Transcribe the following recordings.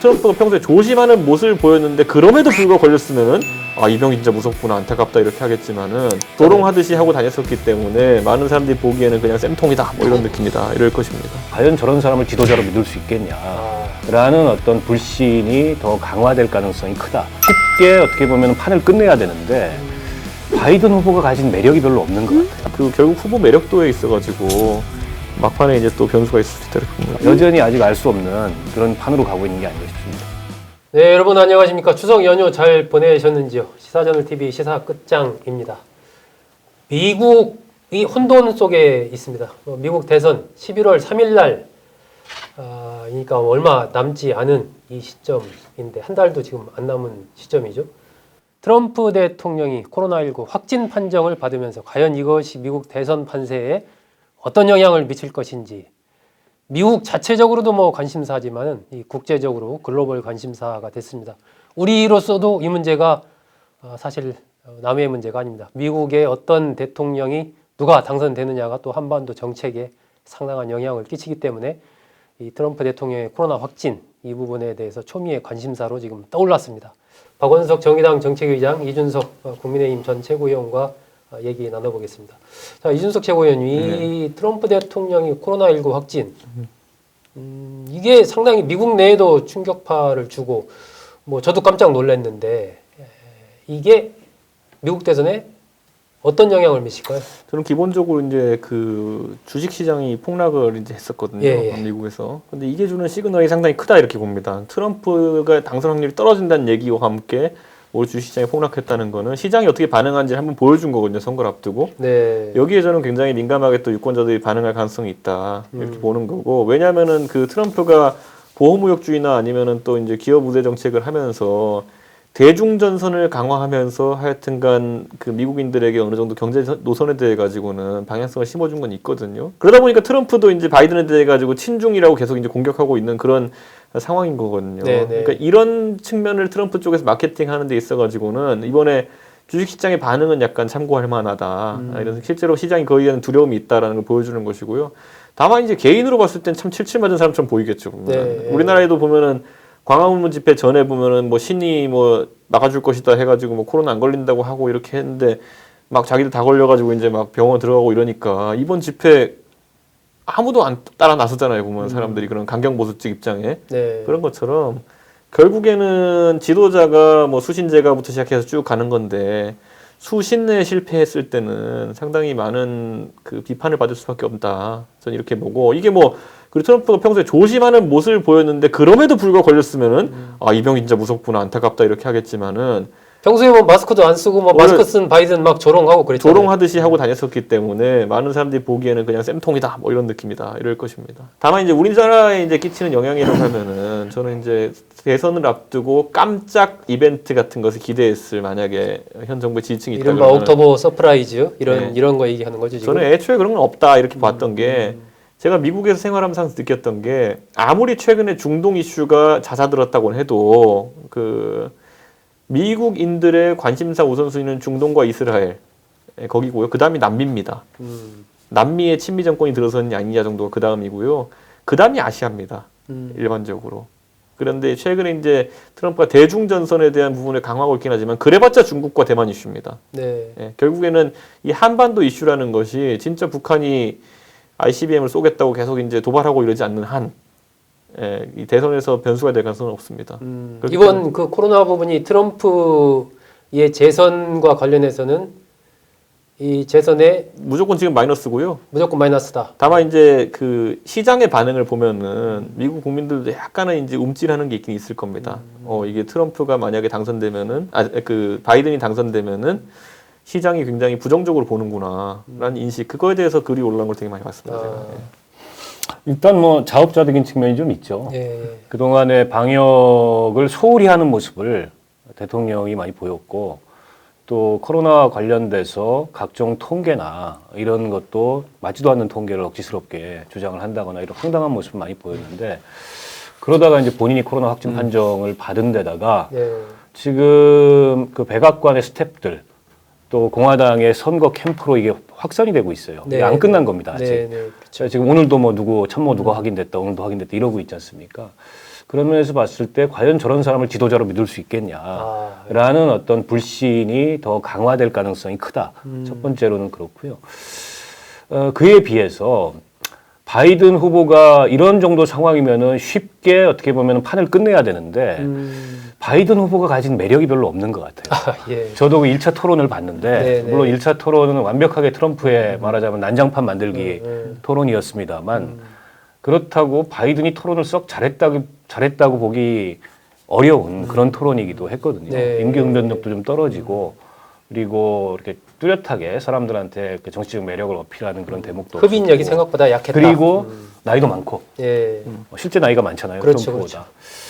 트럼프가 평소에 조심하는 모습을 보였는데 그럼에도 불구하고 걸렸으면은 아 이병 진짜 무섭구나 안타깝다 이렇게 하겠지만은 도롱하듯이 하고 다녔었기 때문에 많은 사람들이 보기에는 그냥 쌤통이다 뭐 이런 느낌이다 이럴 것입니다. 과연 저런 사람을 지도자로 믿을 수 있겠냐라는 어떤 불신이 더 강화될 가능성이 크다. 쉽게 어떻게 보면 판을 끝내야 되는데 바이든 후보가 가진 매력이 별로 없는 것 같아요. 그 결국 후보 매력도에 있어가지고 막판에 이제 또 변수가 있을 수 있다 이렇게 봅니다. 여전히 아직 알 수 없는 그런 판으로 가고 있는 게 아닌가 싶습니다. 네, 여러분 안녕하십니까? 추석 연휴 잘 보내셨는지요? 시사저널 TV 시사 끝장입니다. 미국이 혼돈 속에 있습니다. 어, 미국 대선 11월 3일 날, 아, 그러니까 얼마 남지 않은 이 시점인데 한 달도 지금 안 남은 시점이죠. 트럼프 대통령이 코로나19 확진 판정을 받으면서 과연 이것이 미국 대선 판세에 어떤 영향을 미칠 것인지 미국 자체적으로도 뭐 관심사지만은 이 국제적으로 글로벌 관심사가 됐습니다. 우리로서도 이 문제가 어, 사실 어, 남의 문제가 아닙니다. 미국의 어떤 대통령이 누가 당선되느냐가 또 한반도 정책에 상당한 영향을 끼치기 때문에 이 트럼프 대통령의 코로나 확진 이 부분에 대해서 초미의 관심사로 지금 떠올랐습니다. 박원석 정의당 정책위장 이준석 어, 국민의힘 전 최고위원과 어, 얘기 나눠보겠습니다. 자 이준석 최고위원 이 트럼프 대통령이 코로나19 확진. 음, 이게 상당히 미국 내에도 충격파를 주고 뭐 저도 깜짝 놀랐는데 에, 이게 미국 대선에 어떤 영향을 미칠까요? 저는 기본적으로 이제 그 주식 시장이 폭락을 이제 했었거든요. 예, 예. 미국에서. 근데 이게 주는 시그널이 상당히 크다 이렇게 봅니다. 트럼프가 당선 확률이 떨어진다는 얘기와 함께 올 주식 시장이 폭락했다는 거는 시장이 어떻게 반응하는지 한번 보여준 거거든요. 선거를 앞두고. 네. 여기에 저는 굉장히 민감하게 또 유권자들이 반응할 가능성이 있다 이렇게 음. 보는 거고 왜냐하면은 그 트럼프가 보호무역주의나 아니면은 또 이제 기업 우대 정책을 하면서 대중 전선을 강화하면서 하여튼간 그 미국인들에게 어느 정도 경제 노선에 대해 가지고는 방향성을 심어준 건 있거든요. 그러다 보니까 트럼프도 이제 바이든에 대해 가지고 친중이라고 계속 이제 공격하고 있는 그런 상황인 거거든요. 네네. 그러니까 이런 측면을 트럼프 쪽에서 마케팅하는 데 있어 가지고는 이번에 주식시장의 반응은 약간 참고할 만하다. 음. 아, 이런 실제로 시장이 거기에 대한 두려움이 있다라는 걸 보여주는 것이고요. 다만 이제 개인으로 봤을 땐 참 칠칠 맞은 사람처럼 보이겠죠. 보면. 네. 우리나라에도 보면은 광화문 집회 전에 보면은 뭐 신이 뭐 막아줄 것이다 해가지고 뭐 코로나 안 걸린다고 하고 이렇게 했는데 막 자기들 다 걸려가지고 이제 막 병원 들어가고 이러니까 이번 집회 아무도 안 따라 나서잖아요. 보면 사람들이 그런 강경 보수적 입장에 네. 그런 것처럼 결국에는 지도자가 뭐 수신제가부터 시작해서 쭉 가는 건데 수신내 실패했을 때는 상당히 많은 그 비판을 받을 수밖에 없다. 저는 이렇게 보고 이게 뭐 그리고 트럼프가 평소에 조심하는 모습을 보였는데 그럼에도 불구하고 걸렸으면은 아이병 진짜 무섭구나 안타깝다 이렇게 하겠지만은 평소에 뭐 마스크도 안 쓰고 뭐 마스크 쓴 바이든 막 조롱하고 그랬잖아요. 조롱하듯이 하고 다녔었기 때문에 많은 사람들이 보기에는 그냥 쌤통이다 뭐 이런 느낌이다 이럴 것입니다. 다만 이제 우리나라에 이제 끼치는 영향이라고 하면은 저는 이제 대선을 앞두고 깜짝 이벤트 같은 것을 기대했을 만약에 현 정부의 지지층이 있다 이른바 옥토버 서프라이즈 이런 네. 이런 거 얘기하는 거죠 지금. 저는 애초에 그런 건 없다 이렇게 봤던 게 제가 미국에서 생활하면서 항상 느꼈던 게 아무리 최근에 중동 이슈가 잦아들었다고 해도 그 미국인들의 관심사 우선순위는 중동과 이스라엘 예, 거기고요. 그 다음이 남미입니다. 음, 남미의 친미 정권이 들어서는 아니냐 정도가 그 다음이고요. 그 다음이 아시아입니다. 음. 일반적으로. 그런데 최근에 이제 트럼프가 대중 전선에 대한 부분을 강화하고 있긴 하지만 그래봤자 중국과 대만 이슈입니다. 네. 예, 결국에는 이 한반도 이슈라는 것이 진짜 북한이 ICBM을 쏘겠다고 계속 이제 도발하고 이러지 않는 한, 예, 이 대선에서 변수가 될 가능성은 없습니다. 음, 이번 그 코로나 부분이 트럼프의 재선과 관련해서는 이 재선에 무조건 지금 마이너스고요. 무조건 마이너스다. 다만 이제 그 시장의 반응을 보면은 미국 국민들도 약간은 이제 움찔하는 게 있긴 있을 겁니다. 어 이게 트럼프가 만약에 당선되면은 아 그 바이든이 당선되면은 시장이 굉장히 부정적으로 보는구나라는 인식 그거에 대해서 글이 올라온 걸 되게 많이 봤습니다. 제가. 아, 예. 일단 뭐 자업자득인 측면이 좀 있죠. 예. 그동안의 방역을 소홀히 하는 모습을 대통령이 많이 보였고 또 코로나 관련돼서 각종 통계나 이런 것도 맞지도 않는 통계를 억지스럽게 주장을 한다거나 이런 황당한 모습을 많이 보였는데 그러다가 이제 본인이 코로나 확진 판정을 받은 데다가 네. 지금 그 백악관의 스탭들 또 공화당의 선거 캠프로 이게 확산이 되고 있어요. 이게 안 끝난 겁니다. 아직. 네, 네. 자, 지금 오늘도 뭐 누구 참모 누가 확인됐다, 오늘도 확인됐다 이러고 있지 않습니까? 그런 면에서 봤을 때 과연 저런 사람을 지도자로 믿을 수 있겠냐? 아, 라는 어떤 불신이 더 강화될 가능성이 크다. 첫 번째로는 그렇고요. 어, 그에 비해서 바이든 후보가 이런 정도 상황이면은 쉽게 어떻게 보면 판을 끝내야 되는데 음, 바이든 후보가 가진 매력이 별로 없는 것 같아요. 아, 예. 저도 그 1차 토론을 봤는데 네, 네. 물론 1차 토론은 완벽하게 트럼프의 말하자면 난장판 만들기 음. 토론이었습니다만 그렇다고 바이든이 토론을 썩 잘했다고 잘했다고 보기 어려운 그런 토론이기도 했거든요. 음. 네. 임기응변력도 좀 떨어지고 그리고 이렇게 뚜렷하게 사람들한테 그 정치적 매력을 어필하는 그런 대목도 흡인력이 없었고. 생각보다 약했다. 그리고 음. 나이도 많고 예. 어, 실제 나이가 많잖아요. 그렇죠, 트럼프보다. 그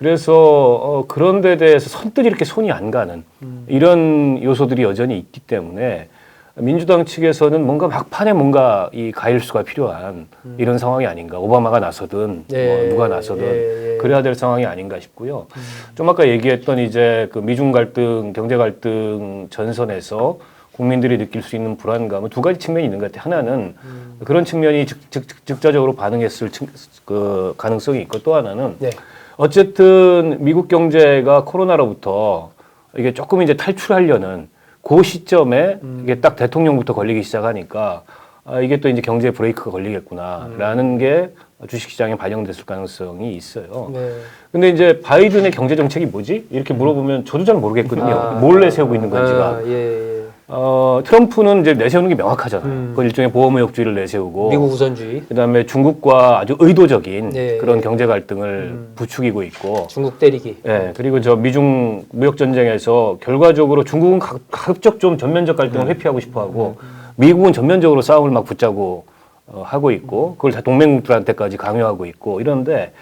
래서 어, 그런 데 대해서 선뜻 이렇게 손이 안 가는 음. 이런 요소들이 여전히 있기 때문에 민주당 측에서는 뭔가 막판에 뭔가 이 가일수가 필요한 이런 상황이 아닌가. 오바마가 나서든 음. 네. 뭐 누가 나서든 예, 예. 그래야 될 상황이 아닌가 싶고요. 좀 아까 얘기했던 이제 그 미중 갈등, 경제 갈등 전선에서 국민들이 느낄 수 있는 불안감은 두 가지 측면이 있는 것 같아요. 하나는 음. 그런 측면이 즉, 즉, 즉, 즉자적으로 반응했을 측, 그 가능성이 있고 또 하나는 네. 어쨌든 미국 경제가 코로나로부터 이게 조금 이제 탈출하려는 그 시점에 이게 딱 대통령부터 걸리기 시작하니까 아, 이게 또 이제 경제 브레이크가 걸리겠구나라는 게 주식시장에 반영됐을 가능성이 있어요. 네. 근데 이제 바이든의 경제 정책이 뭐지? 이렇게 물어보면 저도 잘 모르겠거든요. 아, 뭘 내세우고 있는 건지가. 아, 예, 예. 어, 트럼프는 이제 내세우는 게 명확하잖아요. 음. 그 일종의 보호무역주의를 내세우고 미국 우선주의, 그다음에 중국과 아주 의도적인 네. 그런 경제 갈등을 음. 부추기고 있고 중국 때리기. 예, 그리고 저 미중 무역 전쟁에서 결과적으로 중국은 가- 가급적 좀 전면적 갈등을 음. 회피하고 싶어 하고 미국은 전면적으로 싸움을 막 붙자고 어, 하고 있고 그걸 다 동맹국들한테까지 강요하고 있고 이런데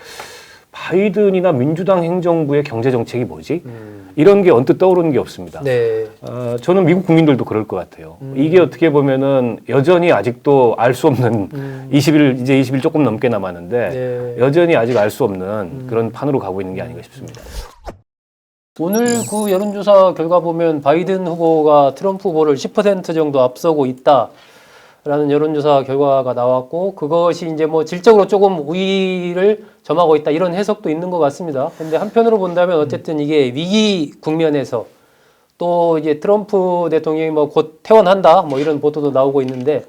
바이든이나 민주당 행정부의 경제 정책이 뭐지? 음. 이런 게 언뜻 떠오르는 게 없습니다. 네. 어, 저는 미국 국민들도 그럴 것 같아요. 음. 이게 어떻게 보면은 여전히 아직도 알 수 없는 음. 20일 이제 20일 조금 넘게 남았는데 네. 여전히 아직 알 수 없는 음. 그런 판으로 가고 있는 게 아닌가 싶습니다. 오늘 그 여론조사 결과 보면 바이든 후보가 트럼프 후보를 10% 정도 앞서고 있다 라는 여론조사 결과가 나왔고 그것이 이제 뭐 질적으로 조금 우위를 점하고 있다 이런 해석도 있는 것 같습니다. 근데 한편으로 본다면 어쨌든 이게 위기 국면에서 또 이제 트럼프 대통령이 뭐 곧 퇴원한다 뭐 이런 보도도 나오고 있는데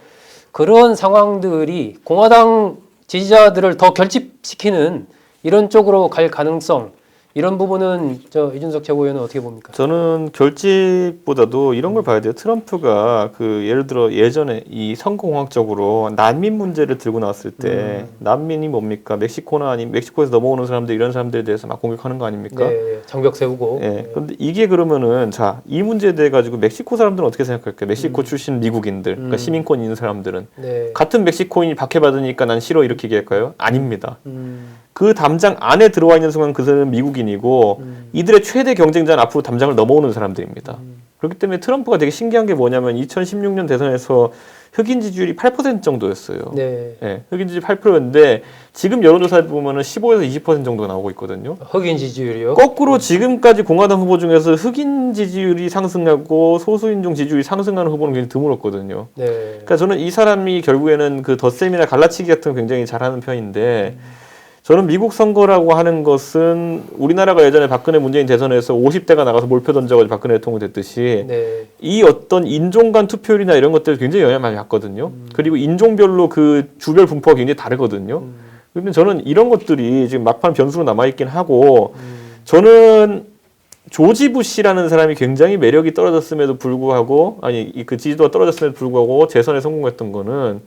그런 상황들이 공화당 지지자들을 더 결집시키는 이런 쪽으로 갈 가능성 이런 부분은 저 이준석 최고위원은 어떻게 봅니까? 저는 결집보다도 이런 걸 봐야 돼요. 트럼프가 그 예를 들어 예전에 이 선거공학적으로 난민 문제를 들고 나왔을 때 난민이 뭡니까? 멕시코나 아니면 멕시코에서 넘어오는 사람들 이런 사람들에 대해서 막 공격하는 거 아닙니까? 네, 장벽 세우고. 예. 근데 이게 그러면은 자, 이 문제에 대해 가지고 멕시코 사람들은 어떻게 생각할까요? 멕시코 출신 미국인들, 그러니까 음. 시민권 있는 사람들은 네. 같은 멕시코인이 박해받으니까 난 싫어 이렇게 얘기할까요? 아닙니다. 음, 그 담장 안에 들어와 있는 순간 그 사람은 미국인 이고 음. 이들의 최대 경쟁자는 앞으로 담장을 넘어오는 사람들입니다. 그렇기 때문에 트럼프가 되게 신기한 게 뭐냐면 2016년 대선에서 흑인 지지율이 8% 정도였어요. 네. 예, 흑인 지지율 8%였는데 지금 여론조사에 보면은 15에서 20% 정도가 나오고 있거든요. 흑인 지지율이요. 거꾸로 지금까지 공화당 후보 중에서 흑인 지지율이 상승하고 소수인종 지지율이 상승하는 후보는 굉장히 드물었거든요. 네. 그러니까 저는 이 사람이 결국에는 그 덧셈이나 갈라치기 같은 거 굉장히 잘하는 편인데 음. 저는 미국 선거라고 하는 것은 우리나라가 예전에 박근혜 문재인 대선에서 50대가 나가서 몰표 던져가지고 박근혜 대통령 됐듯이 네. 이 어떤 인종 간 투표율이나 이런 것들 굉장히 영향을 많이 받거든요. 그리고 인종별로 그 주별 분포가 굉장히 다르거든요. 음. 근데 저는 이런 것들이 지금 막판 변수로 남아있긴 하고 음. 저는 조지 부시라는 사람이 굉장히 매력이 떨어졌음에도 불구하고 아니 이그 지지도가 떨어졌음에도 불구하고 재선에 성공했던 거는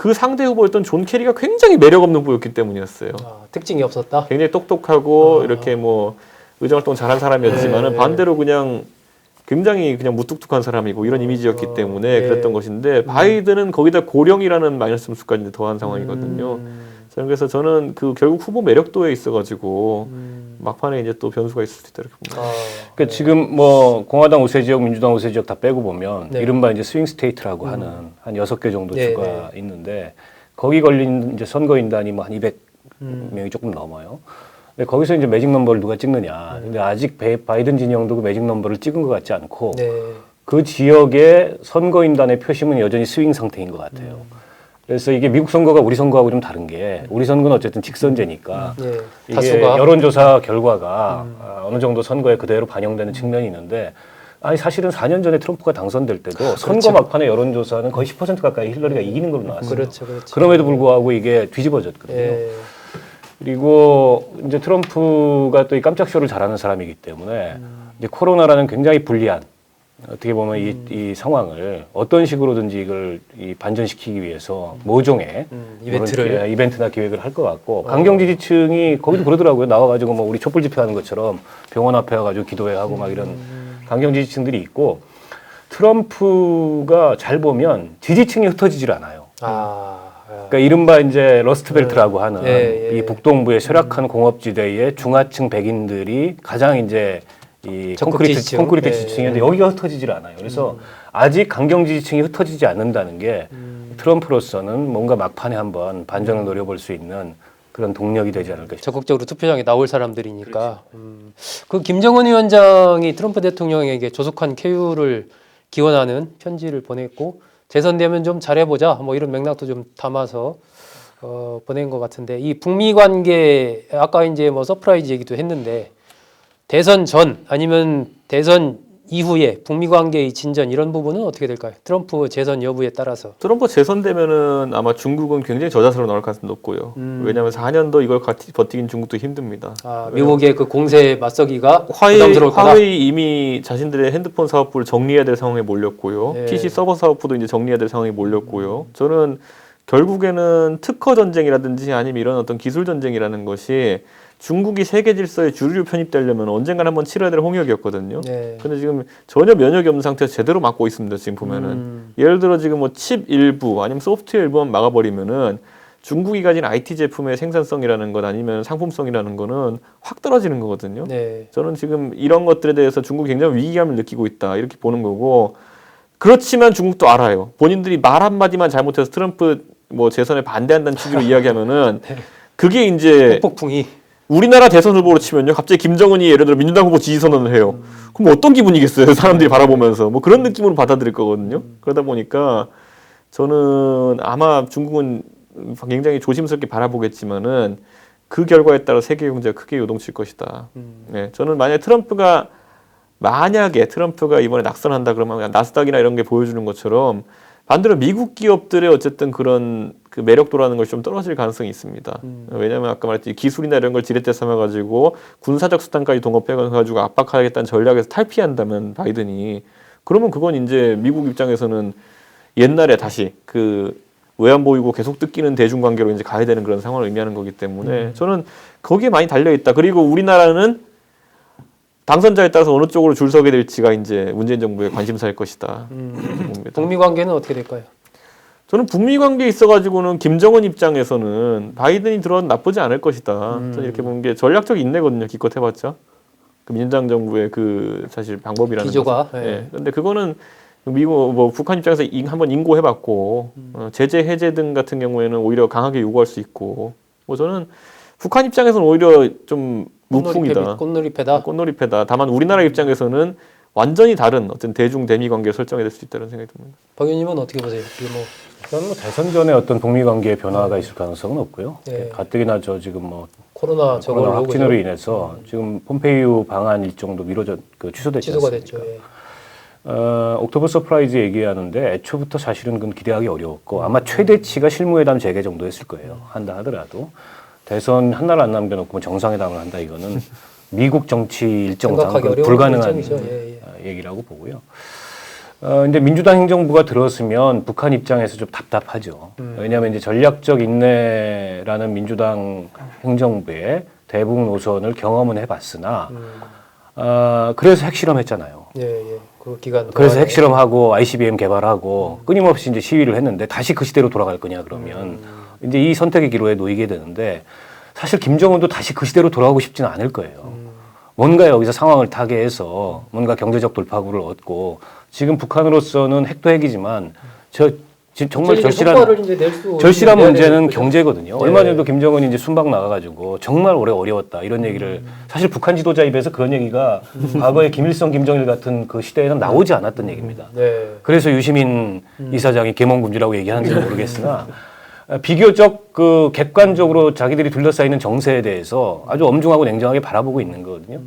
그 상대 후보였던 존 케리가 굉장히 매력 없는 후보였기 때문이었어요. 아, 특징이 없었다. 굉장히 똑똑하고 아. 이렇게 뭐 의정활동 잘한 사람이었지만은 네. 반대로 그냥 굉장히 그냥 무뚝뚝한 사람이고 이런 이미지였기 어, 때문에 네. 그랬던 것인데 바이든은 거기다 고령이라는 마이너스 수까지 더한 상황이거든요. 음. 그래서 저는 그 결국 후보 매력도에 있어가지고 음. 막판에 이제 또 변수가 있을 수 있다 이렇게 봅니다. 아, 그러니까 지금 뭐 공화당 우세 지역, 민주당 우세 지역 다 빼고 보면 네. 이른바 이제 스윙 스테이트라고 하는 한 여섯 개 정도 네, 주가 있는데 거기 걸린 이제 선거인단이 뭐 한 200명이 음. 조금 넘어요. 근데 거기서 이제 매직 넘버를 누가 찍느냐. 근데 아직 베- 바이든 진영도 그 매직 넘버를 찍은 것 같지 않고 네. 그 지역의 선거인단의 표심은 여전히 스윙 상태인 것 같아요. 그래서 이게 미국 선거가 우리 선거하고 좀 다른 게 우리 선거는 어쨌든 직선제니까 예, 이게 다수가. 여론조사 결과가 아, 어느 정도 선거에 그대로 반영되는 측면이 있는데 아니 사실은 4년 전에 트럼프가 당선될 때도 선거 막판에 여론조사는 거의 10% 가까이 힐러리가 이기는 걸로 나왔어요. 그렇죠, 그렇죠. 그럼에도 불구하고 이게 뒤집어졌거든요. 예, 그리고 이제 트럼프가 또 이 깜짝 쇼를 잘하는 사람이기 때문에 이제 코로나라는 굉장히 불리한 어떻게 보면 이, 이 상황을 어떤 식으로든지 이걸 이 반전시키기 위해서 모종의 음, 이벤트를. 예, 이벤트나 기획을 할 것 같고 강경 지지층이 거기도 그러더라고요. 나와가지고 뭐 우리 촛불 집회하는 것처럼 병원 앞에 와가지고 기도회 하고 막 이런 강경 지지층들이 있고 트럼프가 잘 보면 지지층이 흩어지질 않아요. 아, 그러니까 이른바 이제 러스트벨트라고 하는 예, 예. 이 북동부의 쇠락한 공업지대의 중하층 백인들이 가장 이제 이 콘크리트 지지층. 콘크리트 예, 지지층인데 여기가 흩어지질 않아요. 그래서 아직 강경 지지층이 흩어지지 않는다는 게 트럼프로서는 뭔가 막판에 한번 반전을 노려볼 수 있는 그런 동력이 되지 않을까 싶습니다. 적극적으로 투표장에 나올 사람들이니까. 음, 그 김정은 위원장이 트럼프 대통령에게 조속한 쾌유를 기원하는 편지를 보냈고 재선되면 좀 잘해보자 뭐 이런 맥락도 좀 담아서 어, 보낸 것 같은데 이 북미 관계 아까 이제 뭐 서프라이즈 얘기도 했는데 대선 전 아니면 대선 이후에 북미 관계의 진전 이런 부분은 어떻게 될까요? 트럼프 재선 여부에 따라서. 트럼프 재선되면은 아마 중국은 굉장히 저자세로 나올 가능성이 높고요. 음. 왜냐하면 4년도 이걸 같이 버티긴 중국도 힘듭니다. 아, 미국의 그 공세 맞서기가 화웨이, 부담스러울 거다. 화웨이 이미 자신들의 핸드폰 사업부를 정리해야 될 상황에 몰렸고요. 예. PC 서버 사업부도 이제 정리해야 될 상황에 몰렸고요. 저는 결국에는 특허 전쟁이라든지 아니면 이런 어떤 기술 전쟁이라는 것이 중국이 세계 질서의 주류로 편입되려면 언젠간 한번 치러야 될 홍역이었거든요. 네. 근데 지금 전혀 면역이 없는 상태에서 제대로 막고 있습니다. 지금 보면은 음. 예를 들어 지금 뭐 칩 일부 아니면 소프트웨어 일부만 막아버리면은 중국이 가진 IT 제품의 생산성이라는 것 아니면 상품성이라는 거는 확 떨어지는 거거든요. 네. 저는 지금 이런 것들에 대해서 중국이 굉장히 위기감을 느끼고 있다 이렇게 보는 거고 그렇지만 중국도 알아요. 본인들이 말 한마디만 잘못해서 트럼프 뭐 재선에 반대한다는 취지로 이야기하면은 그게 이제 폭풍이 우리나라 대선 후보로 치면요. 갑자기 김정은이 예를 들어 민주당 후보 지지 선언을 해요. 그럼 어떤 기분이겠어요? 사람들이 바라보면서 뭐 그런 느낌으로 받아들일 거거든요. 그러다 보니까 저는 아마 중국은 굉장히 조심스럽게 바라보겠지만은 그 결과에 따라 세계 경제가 크게 요동칠 것이다. 음. 네, 저는 만약 에 트럼프가 만약에 트럼프가 이번에 낙선한다 그러면 나스닥이나 이런 게 보여주는 것처럼 반대로 미국 기업들의 어쨌든 그런 그 매력도라는 것이 좀 떨어질 가능성이 있습니다. 음. 왜냐하면 아까 말했듯이 기술이나 이런 걸 지렛대 삼아가지고 군사적 수단까지 동업해가지고 압박하겠다는 전략에서 탈피한다면 바이든이 그러면 그건 이제 미국 입장에서는 옛날에 다시 그 외환보유고 계속 뜯기는 대중 관계로 이제 가야 되는 그런 상황을 의미하는 거기 때문에 저는 거기에 많이 달려 있다. 그리고 우리나라는 당선자에 따라서 어느 쪽으로 줄 서게 될지가 이제 문재인 정부의 관심사일 것이다. 봅니다. 북미 관계는 어떻게 될까요? 저는 북미 관계에 있어가지고는 김정은 입장에서는 바이든이 들어도 나쁘지 않을 것이다. 음. 저는 이렇게 보는 게 전략적 인내거든요. 기껏 해봤자. 그 민주당 정부의 그 사실 방법이라는 기조가, 것은. 예. 예. 근데 그거는 미국 뭐 북한 입장에서 인- 한번 인고해봤고 음. 어, 제재 해제 등 같은 경우에는 오히려 강하게 요구할 수 있고 뭐 저는 북한 입장에서는 오히려 좀 무풍이다. 꽃놀이패다. 꽃놀이패다. 다만 우리나라 입장에서는 완전히 다른 어떤 대중 대미 관계를 설정해야 될수 있다는 생각이 듭니다. 박 의원님은 어떻게 보세요? 뭐 저는 뭐 대선 전에 어떤 북미 관계의 변화가 있을 가능성은 없고요. 네. 가뜩이나 저 지금 뭐 코로나 코로나 확진으로 그죠? 인해서 지금 폼페이오 방한 일정도 미뤄져 그 취소됐지 취소가 않습니까? 됐죠. 예. 어, 옥토버 서프라이즈 얘기하는데 애초부터 사실은 그건 기대하기 어려웠고 아마 최대치가 실무회담 재개 정도 했을 거예요. 한다 하더라도 대선 한 날 안 남겨놓고 뭐 정상회담을 한다 이거는 미국 정치 어려운 불가능한. 예, 예. 어, 얘기라고 보고요. 어, 이제 민주당 행정부가 들었으면 북한 입장에서 좀 답답하죠. 음. 왜냐하면 이제 전략적 인내라는 민주당 행정부의 대북 노선을 경험은 해봤으나, 음. 어, 그래서 핵실험했잖아요. 예, 예. 그 기간 그래서. 핵실험하고 ICBM 개발하고 끊임없이 이제 시위를 했는데 다시 그 시대로 돌아갈 거냐 그러면 이제 이 선택의 기로에 놓이게 되는데 사실 김정은도 다시 그 시대로 돌아가고 싶지는 않을 거예요. 뭔가 여기서 상황을 타개해서 뭔가 경제적 돌파구를 얻고 지금 북한으로서는 핵도 핵이지만 저 정말 절실한 절실한 문제는. 경제거든요. 네. 얼마 전에도 김정은이 이제 순방 나가가지고 정말 오래 어려웠다 이런 얘기를 사실 북한 지도자 입에서 그런 얘기가 과거에 김일성, 김정일 같은 그 시대에는 나오지 않았던 얘기입니다. 네. 그래서 유시민 이사장이 계몽금지라고 얘기하는지 모르겠으나 어, 비교적 그 객관적으로 자기들이 둘러싸이는 정세에 대해서 아주 엄중하고 냉정하게 바라보고 있는 거거든요.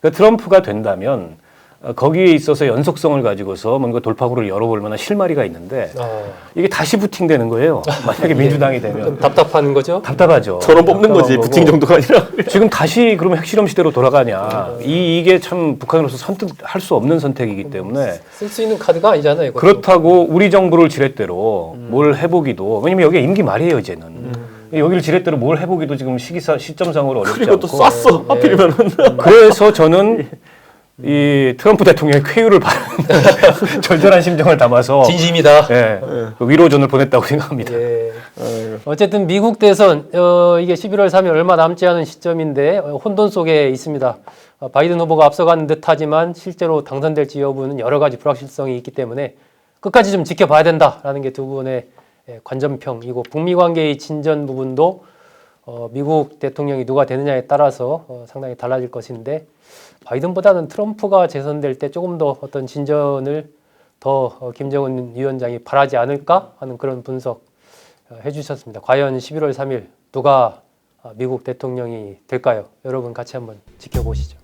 그러니까 트럼프가 된다면 어, 거기에 있어서 연속성을 가지고서 뭔가 돌파구를 열어볼 만한 실마리가 있는데 아, 이게 다시 부팅되는 거예요. 만약에 민주당이 되면 좀 답답한 거죠. 답답하죠. 저런 뽑는 거지 답답한 거고. 부팅 정도가 아니라. 지금 다시 그러면 핵실험 시대로 돌아가냐? 이 이게 참 북한으로서 선택할 수 없는 선택이기 때문에 쓸 수 있는 카드가 아니잖아요. 이것도. 그렇다고 우리 정부를 지렛대로 뭘 해보기도 왜냐면 여기 임기 말이에요 이제는 여기를 지렛대로 뭘 해보기도 지금 시기사 시점상으로 어렵지 그리고 또 않고 쐈어 하필이면은. 그래서 저는 이 트럼프 대통령의 쾌유를 바라는 절절한 심정을 담아서 진심이다. 예, 그 위로전을 보냈다고 생각합니다. 예. 아이고. 어쨌든 미국 대선 어, 이게 11월 3일 얼마 남지 않은 시점인데 어, 혼돈 속에 있습니다. 어, 바이든 후보가 앞서가는 듯하지만 실제로 당선될지 여부는 여러 가지 불확실성이 있기 때문에 끝까지 좀 지켜봐야 된다라는 게 두 분의 예, 관전평이고 북미 관계의 진전 부분도 어, 미국 대통령이 누가 되느냐에 따라서 어, 상당히 달라질 것인데 바이든보다는 트럼프가 재선될 때 조금 더 어떤 진전을 더 어, 김정은 위원장이 바라지 않을까 하는 그런 분석 어, 해주셨습니다. 과연 11월 3일 누가 어, 미국 대통령이 될까요? 여러분 같이 한번 지켜보시죠.